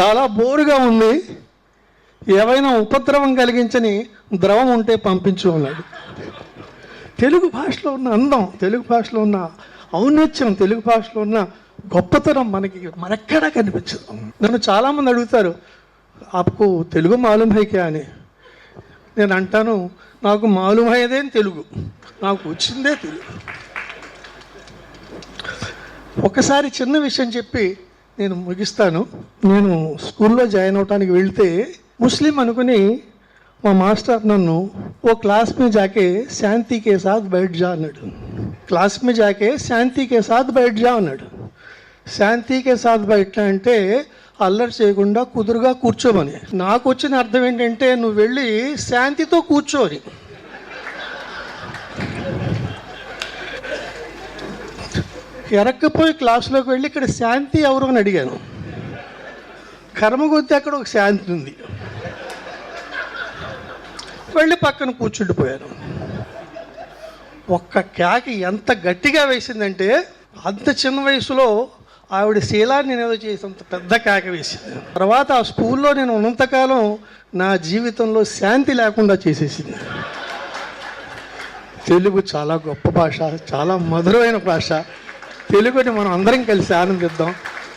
చాలా బోరుగా ఉంది. ఏవైనా ఉపద్రవం కలిగించని ద్రవం ఉంటే పంపించు అన్నాడు. తెలుగు భాషలో ఉన్న అందం తెలుగు భాషలో ఉన్న ఔన్నత్యం తెలుగు భాషలో ఉన్న గొప్పతనం మనకి మనెక్కడా కనిపించదు. నన్ను చాలామంది అడుగుతారు ఆపుకు తెలుగు మాలూమ్ అని. నేను అంటాను నాకు మాలూమ్ తెలుగు నాకు వచ్చిందే తెలుగు. ఒకసారి చిన్న విషయం చెప్పి నేను ముగిస్తాను. నేను స్కూల్లో జాయిన్ అవడానికి వెళ్తే ముస్లిం అనుకుని మా మాస్టర్ నన్ను ఓ క్లాస్ మీ జాకే శాంతి కే సాథ్ బయట జా అన్నాడు. క్లాస్ మీ జాకే శాంతి కే సాథ్ బయట జా అన్నాడు. శాంతి కే బయట అంటే అల్లరి చేయకుండా కుదురుగా కూర్చోమని. నాకు వచ్చిన అర్థం ఏంటంటే నువ్వు వెళ్ళి శాంతితో కూర్చోని ఎరక్కపోయి క్లాసులోకి వెళ్ళి ఇక్కడ శాంతి ఎవరు అని అడిగాను. కర్మ అక్కడ ఒక శాంతి ఉంది. వెళ్ళి పక్కన కూర్చుండిపోయాను. ఒక్క కేక ఎంత గట్టిగా వేసిందంటే అంత చిన్న వయసులో ఆవిడ శీలాన్ని నేను ఏదో చేసినంత పెద్ద కేక వేసింది. తర్వాత ఆ స్కూల్లో నేను ఉన్నంతకాలం నా జీవితంలో శాంతి లేకుండా చేసేసింది. తెలుగు చాలా గొప్ప భాష చాలా మధురమైన భాష. తెలుగుని మనం అందరం కలిసి ఆనందిద్దాం.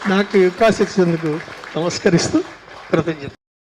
నాకు ఈ అవకాశం ఇచ్చినందుకు నమస్కరిస్తూ కృతజ్ఞత